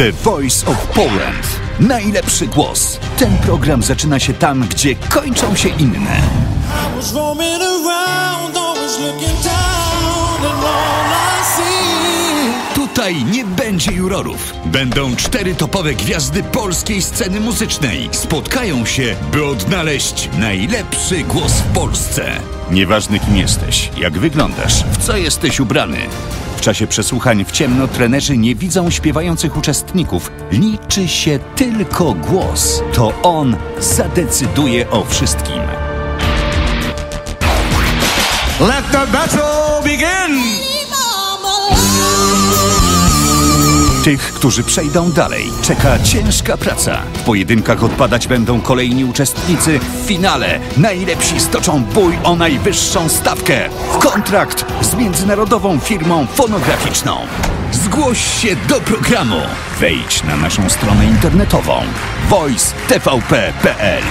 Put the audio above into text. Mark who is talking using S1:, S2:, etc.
S1: The Voice of Poland. Najlepszy głos. Ten program zaczyna się tam, gdzie kończą się inne.
S2: I was roaming around, always looking down, and all I see.
S1: Tutaj nie będzie jurorów. Będą cztery topowe gwiazdy polskiej sceny muzycznej. Spotkają się, by odnaleźć najlepszy głos w Polsce. Nieważne kim jesteś, jak wyglądasz, w co jesteś ubrany. W czasie przesłuchań w ciemno trenerzy nie widzą śpiewających uczestników. Liczy się tylko głos. To on zadecyduje o wszystkim.
S3: Let the battle begin!
S1: Tych, którzy przejdą dalej, czeka ciężka praca. W pojedynkach odpadać będą kolejni uczestnicy. W finale najlepsi stoczą bój o najwyższą stawkę. W kontrakt z międzynarodową firmą fonograficzną. Zgłoś się do programu. Wejdź na naszą stronę internetową voicetvp.pl